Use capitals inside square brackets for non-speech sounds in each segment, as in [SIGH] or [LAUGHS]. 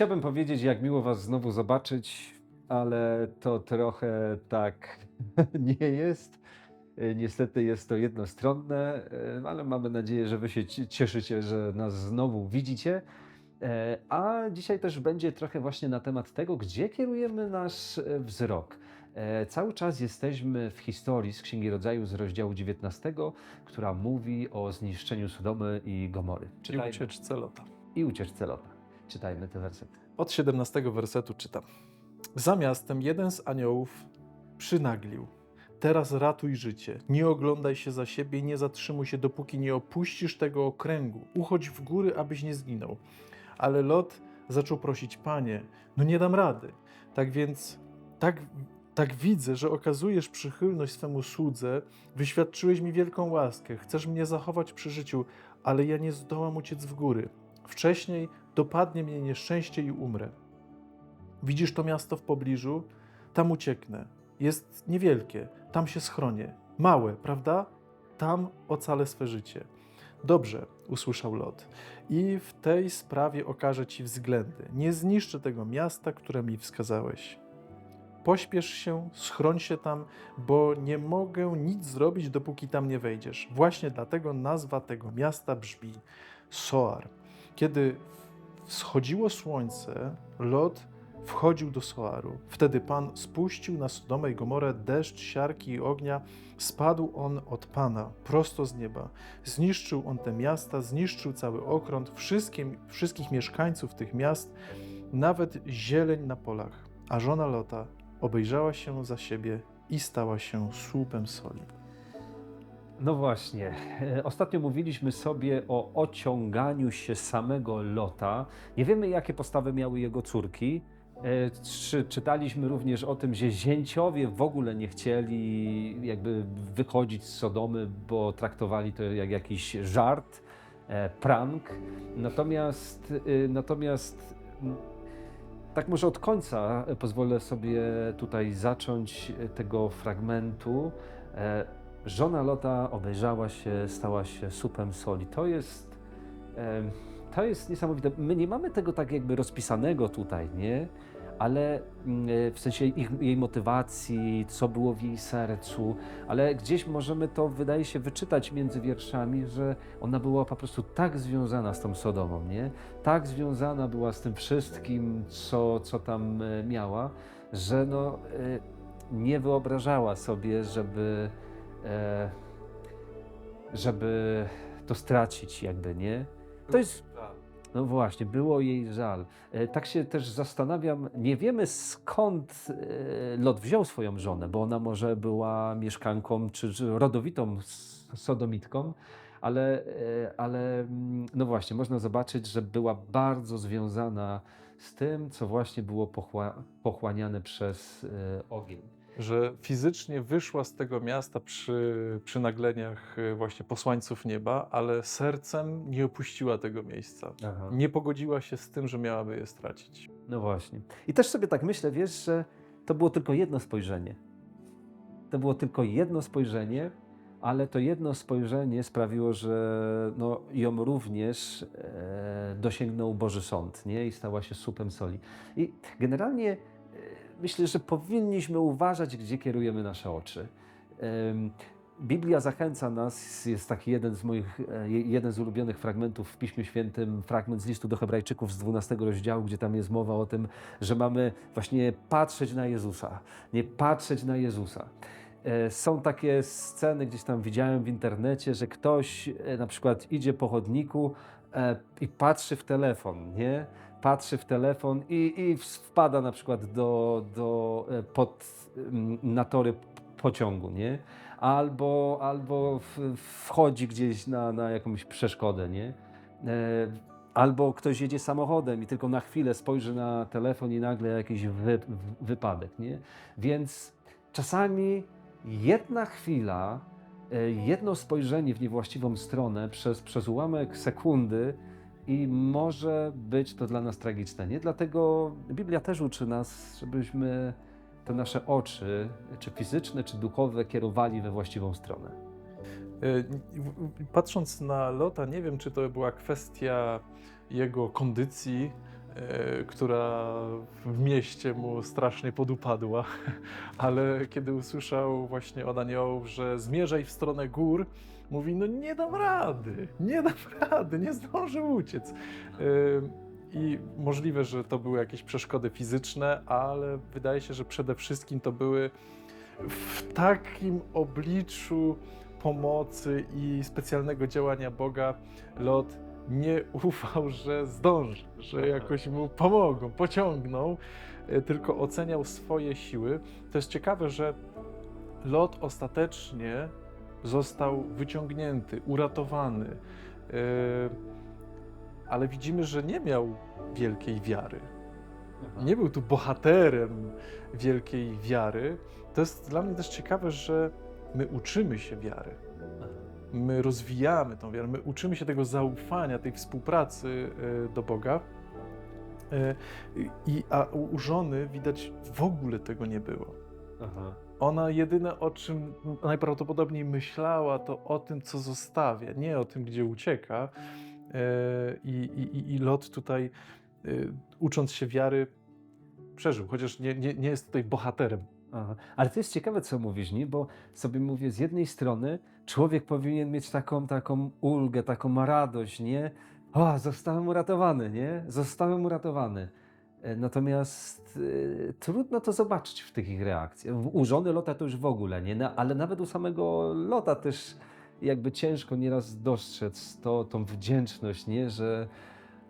Chciałbym powiedzieć, jak miło Was znowu zobaczyć, ale to trochę tak [LAUGHS] nie jest. E, Niestety jest to jednostronne, e, ale mamy nadzieję, że Wy się ci- cieszycie, że nas znowu widzicie. E, A dzisiaj też będzie trochę właśnie na temat tego, gdzie kierujemy nasz wzrok. Cały czas jesteśmy w historii z Księgi Rodzaju z rozdziału 19, która mówi o zniszczeniu Sodomy i Gomory. I Czytajmy. ucieczce Lota. I ucieczce Lota. Czytajmy te wersety. Od 17 wersetu czytam. Za miastem jeden z aniołów przynaglił. Teraz ratuj życie. Nie oglądaj się za siebie nie zatrzymuj się, dopóki nie opuścisz tego okręgu. Uchodź w góry, abyś nie zginął. Ale Lot zaczął prosić, panie, no nie dam rady. Tak więc, tak, tak widzę, że okazujesz przychylność swemu słudze, wyświadczyłeś mi wielką łaskę, chcesz mnie zachować przy życiu, ale ja nie zdołam uciec w góry. Wcześniej dopadnie mnie nieszczęście i umrę. Widzisz to miasto w pobliżu? Tam ucieknę. Jest niewielkie, tam się schronię. Małe, prawda? Tam ocalę swe życie. Dobrze, usłyszał Lot. I w tej sprawie okażę ci względy. Nie zniszczę tego miasta, które mi wskazałeś. Pośpiesz się, schroń się tam, bo nie mogę nic zrobić, dopóki tam nie wejdziesz. Właśnie dlatego nazwa tego miasta brzmi Soar. Kiedy wschodziło słońce, Lot wchodził do Soaru. Wtedy Pan spuścił na Sodomę i Gomorę deszcz siarki i ognia. Spadł on od Pana, prosto z nieba. Zniszczył on te miasta, zniszczył cały okrąg, wszystkich mieszkańców tych miast, nawet zieleń na polach. A żona Lota obejrzała się za siebie i stała się słupem soli. No właśnie. E, Ostatnio mówiliśmy sobie o ociąganiu się samego Lota. Nie wiemy, jakie postawy miały jego córki. E, Czy, czytaliśmy również o tym, że zięciowie w ogóle nie chcieli jakby wychodzić z Sodomy, bo traktowali to jak jakiś żart, e, prank. Natomiast, natomiast tak może od końca pozwolę sobie tutaj zacząć tego fragmentu. Żona Lota obejrzała się, stała się supem soli. To jest, to jest niesamowite. My nie mamy tego tak jakby rozpisanego tutaj, nie? Ale mm, e, w sensie ich, jej motywacji, co było w jej sercu, ale gdzieś możemy to, wydaje się, wyczytać między wierszami, że ona była po prostu tak związana z tą Sodomą, nie? Tak związana była z tym wszystkim, co, co tam e, miała, że no, e, nie wyobrażała sobie, żeby żeby to stracić, jakby, nie? To jest, no właśnie, było jej żal. E, tak się też zastanawiam, nie wiemy skąd e, Lot wziął swoją żonę, bo ona może była mieszkanką czy, rodowitą sodomitką, ale, e, ale mm, no właśnie, można zobaczyć, że była bardzo związana z tym, co właśnie było pochła, pochłaniane przez e, ogień. Że fizycznie wyszła z tego miasta przy przynagleniach y, właśnie posłańców nieba, ale sercem nie opuściła tego miejsca. Aha. Nie pogodziła się z tym, że miałaby je stracić. No właśnie. I też sobie tak myślę, wiesz, że to było tylko jedno spojrzenie. To było tylko jedno spojrzenie, ale to jedno spojrzenie sprawiło, że no, ją również e, dosięgnął Boży Sąd nie? i stała się supem soli. I generalnie e, myślę, że powinniśmy uważać, gdzie kierujemy nasze oczy. Biblia zachęca nas, jest taki jeden z moich, e, je- jeden z ulubionych fragmentów w Piśmie Świętym, fragment z listu do Hebrajczyków z 12 rozdziału, gdzie tam jest mowa o tym, że mamy właśnie patrzeć na Jezusa, nie patrzeć na Jezusa. E, Są takie sceny, gdzieś tam widziałem w internecie, że ktoś e, na przykład idzie po chodniku i patrzy w telefon, nie? Patrzy w telefon i, i wpada na przykład do, do, e, pod, na tory pociągu, nie? Albo, albo wchodzi gdzieś na, na jakąś przeszkodę, nie? E, Albo ktoś jedzie samochodem i tylko na chwilę spojrzy na telefon i nagle jakiś wy, wypadek, nie? Więc czasami jedna chwila, e, jedno spojrzenie w niewłaściwą stronę przez, przez ułamek sekundy i może być to dla nas tragiczne, nie? Dlatego Biblia też uczy nas, żebyśmy te nasze oczy, czy fizyczne, czy duchowe, kierowali we właściwą stronę. Y, Patrząc na Lota, nie wiem, czy to była kwestia jego kondycji, e, która w mieście mu strasznie podupadła, [LAUGHS] ale kiedy usłyszał właśnie od aniołów, że zmierzaj w stronę gór, mówi, no nie dam rady, nie dam [LAUGHS] rady, nie zdążę uciec. I możliwe, że to były jakieś przeszkody fizyczne, ale wydaje się, że przede wszystkim to były w takim obliczu pomocy i specjalnego działania Boga Lot nie ufał, że zdąży, że jakoś mu pomogą, pociągną, y, tylko oceniał swoje siły. To jest ciekawe, że Lot ostatecznie został wyciągnięty, uratowany, yy, ale widzimy, że nie miał wielkiej wiary. Nie był tu bohaterem wielkiej wiary. To jest dla mnie też ciekawe, że my uczymy się wiary. My rozwijamy tą wiarę, my uczymy się tego zaufania, tej współpracy y, do Boga. Y, I, a u u żony widać w ogóle tego nie było. Aha. Ona jedyne o czym najprawdopodobniej myślała, to o tym, co zostawia, nie o tym, gdzie ucieka. E, I, i, i Lot tutaj, e, ucząc się wiary, przeżył, chociaż nie, nie, nie jest tutaj bohaterem. Aha. Ale to jest ciekawe, co mówisz, nie? Bo sobie mówię, z jednej strony człowiek powinien mieć taką, taką ulgę, taką radość, nie? O, zostałem uratowany, nie? Zostałem uratowany. E, Natomiast e, trudno to zobaczyć w tych ich reakcjach. U żony Lota to już w ogóle, nie? Na, ale nawet u samego Lota też jakby ciężko nieraz dostrzec to, tą wdzięczność, nie? Że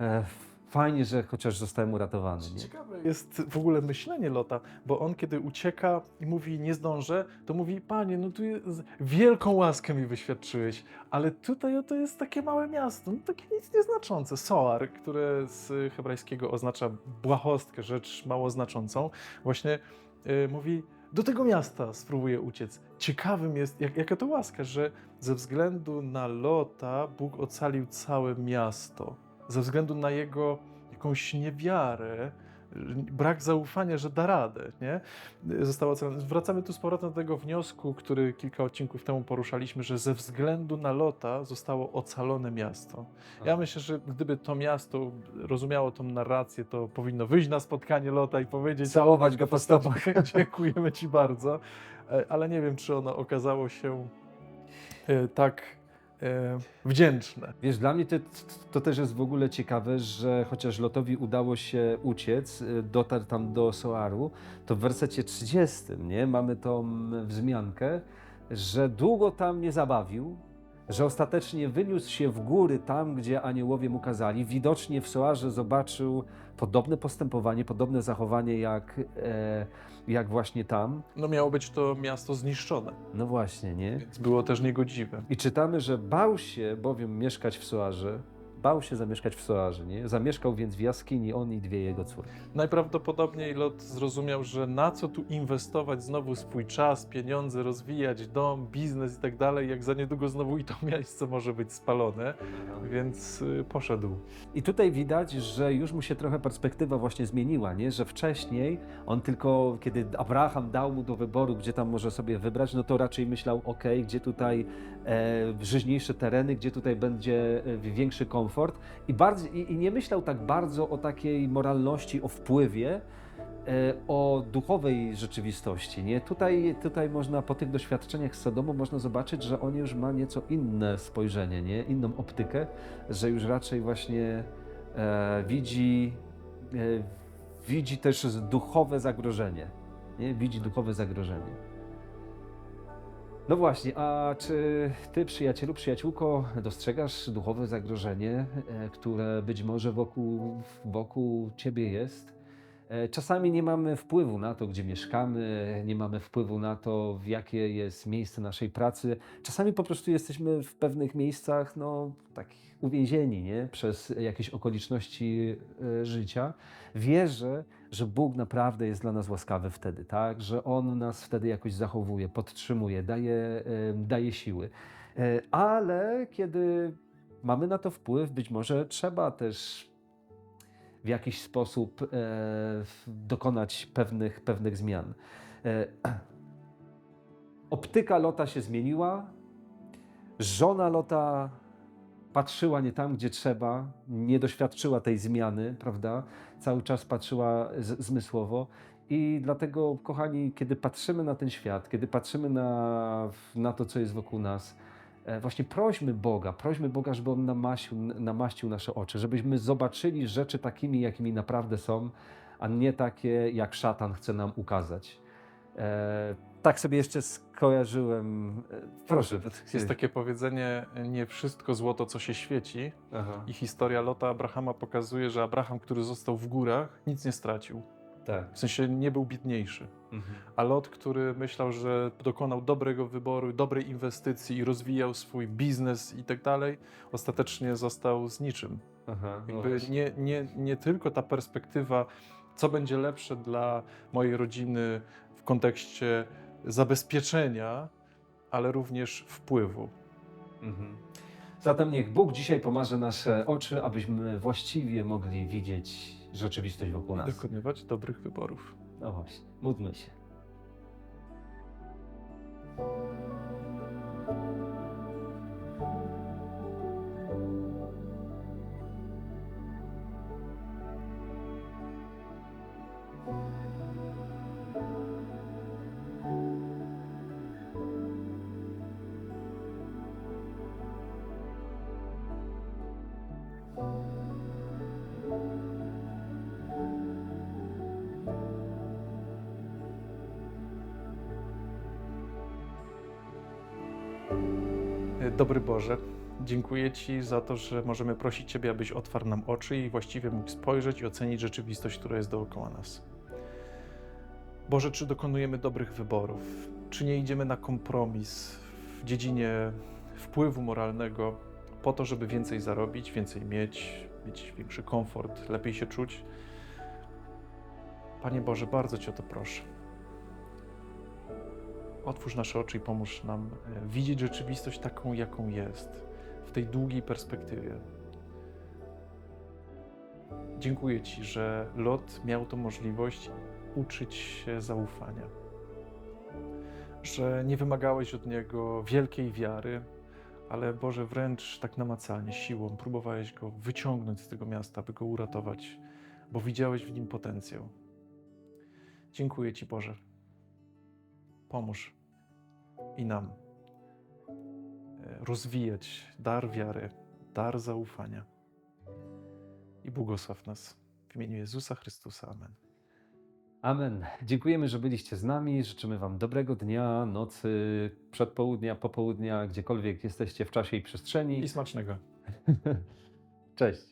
e, fajnie, że chociaż zostałem uratowany, nie? Ciekawe jest w ogóle myślenie Lota, bo on kiedy ucieka i mówi nie zdążę, to mówi, panie, no tu jest, wielką łaskę mi wyświadczyłeś, ale tutaj to jest takie małe miasto, no takie nic nieznaczące. Soar, które z hebrajskiego oznacza błahostkę, rzecz mało znaczącą, właśnie y, mówi, do tego miasta spróbuję uciec. Ciekawym jest, jak, jaka to łaska, że ze względu na Lota Bóg ocalił całe miasto. Ze względu na jego jakąś niewiarę, brak zaufania, że da radę, nie? Zostało ocalone. Wracamy tu z powrotem do tego wniosku, który kilka odcinków temu poruszaliśmy, że ze względu na Lota zostało ocalone miasto. Ja myślę, że gdyby to miasto rozumiało tą narrację, to powinno wyjść na spotkanie Lota i powiedzieć Całować go po stopach. [LAUGHS] Dziękujemy Ci bardzo, E, ale nie wiem, czy ono okazało się e, tak wdzięczne. Wiesz, dla mnie to, to też jest w ogóle ciekawe, że chociaż Lotowi udało się uciec, y, dotarł tam do Soaru, to w wersecie 30 nie, mamy tą wzmiankę, że długo tam nie zabawił, że ostatecznie wyniósł się w góry tam, gdzie aniołowie mu kazali. Widocznie w Soarze zobaczył podobne postępowanie, podobne zachowanie jak, e, jak właśnie tam. No miało być to miasto zniszczone, No właśnie, nie? więc było też niegodziwe. I czytamy, że bał się bowiem mieszkać w Soarze, bał się zamieszkać w Soarze, nie? Zamieszkał więc w jaskini on i dwie jego córki. Najprawdopodobniej Lot zrozumiał, że na co tu inwestować znowu swój czas, pieniądze, rozwijać dom, biznes i tak dalej, jak za niedługo znowu i to [LAUGHS] miejsce może być spalone, więc y, poszedł. I tutaj widać, że już mu się trochę perspektywa właśnie zmieniła, nie? Że wcześniej on tylko, kiedy Abraham dał mu do wyboru, gdzie tam może sobie wybrać, no to raczej myślał, ok, gdzie tutaj e, żyźniejsze tereny, gdzie tutaj będzie e, większy komfort i, i nie myślał tak bardzo o takiej moralności, o wpływie, e, o duchowej rzeczywistości. Nie? Tutaj, tutaj można po tych doświadczeniach z Sodomu można zobaczyć, że on już ma nieco inne spojrzenie, nie? inną optykę, że już raczej właśnie e, widzi, e, widzi też duchowe zagrożenie. Nie? Widzi duchowe zagrożenie. No właśnie, a czy ty, przyjacielu, przyjaciółko, dostrzegasz duchowe zagrożenie, e, które być może wokół, wokół ciebie jest? E, Czasami nie mamy wpływu na to, gdzie mieszkamy, nie mamy wpływu na to, w jakie jest miejsce naszej pracy. Czasami po prostu jesteśmy w pewnych miejscach, no, tak uwięzieni, nie? Przez jakieś okoliczności e, życia. Wierzę, że Bóg naprawdę jest dla nas łaskawy wtedy, tak? Że On nas wtedy jakoś zachowuje, podtrzymuje, daje, daje siły. E, Ale kiedy mamy na to wpływ, być może trzeba też w jakiś sposób e, dokonać pewnych, pewnych zmian. E, optyka Lota się zmieniła, żona Lota patrzyła nie tam, gdzie trzeba, nie doświadczyła tej zmiany, prawda? Cały czas patrzyła zmysłowo. I dlatego, kochani, kiedy patrzymy na ten świat, kiedy patrzymy na, na to, co jest wokół nas, e, właśnie prośmy Boga, prośmy Boga, żeby On namaścił, namaścił nasze oczy, żebyśmy zobaczyli rzeczy takimi, jakimi naprawdę są, a nie takie, jak szatan chce nam ukazać. Tak sobie jeszcze skojarzyłem. E, proszę. Jest takie powiedzenie, nie wszystko złoto, co się świeci. Aha, I historia Lota Abrahama pokazuje, że Abraham, który został w górach, nic nie stracił. tak. W sensie nie był biedniejszy. Mhm. A Lot, który myślał, że dokonał dobrego wyboru, dobrej inwestycji i rozwijał swój biznes i tak dalej, ostatecznie został z niczym. Aha, no nie, nie, nie tylko ta perspektywa, co będzie lepsze dla mojej rodziny w kontekście zabezpieczenia, ale również wpływu. Mhm. Zatem niech Bóg dzisiaj pomaże nasze oczy, abyśmy właściwie mogli widzieć rzeczywistość wokół nas. dokonywać dobrych wyborów. No właśnie, módlmy się. Dobry Boże, dziękuję Ci za to, że możemy prosić Ciebie, abyś otwarł nam oczy i właściwie mógł spojrzeć i ocenić rzeczywistość, która jest dookoła nas. Boże, czy dokonujemy dobrych wyborów? Czy nie idziemy na kompromis w dziedzinie wpływu moralnego po to, żeby więcej zarobić, więcej mieć, mieć większy komfort, lepiej się czuć? Panie Boże, bardzo Cię o to proszę. Otwórz nasze oczy i pomóż nam e, widzieć rzeczywistość taką, jaką jest, w tej długiej perspektywie. Dziękuję Ci, że Lot miał tą możliwość uczyć się zaufania. Że nie wymagałeś od niego wielkiej wiary, ale Boże, wręcz tak namacalnie, siłą próbowałeś go wyciągnąć z tego miasta, by go uratować, bo widziałeś w nim potencjał. Dziękuję Ci, Boże. Pomóż i nam e, rozwijać dar wiary, dar zaufania. I błogosław nas w imieniu Jezusa Chrystusa. Amen. Amen. Dziękujemy, że byliście z nami. Życzymy Wam dobrego dnia, nocy, przedpołudnia, popołudnia, gdziekolwiek jesteście w czasie i przestrzeni. I smacznego. [LAUGHS] Cześć.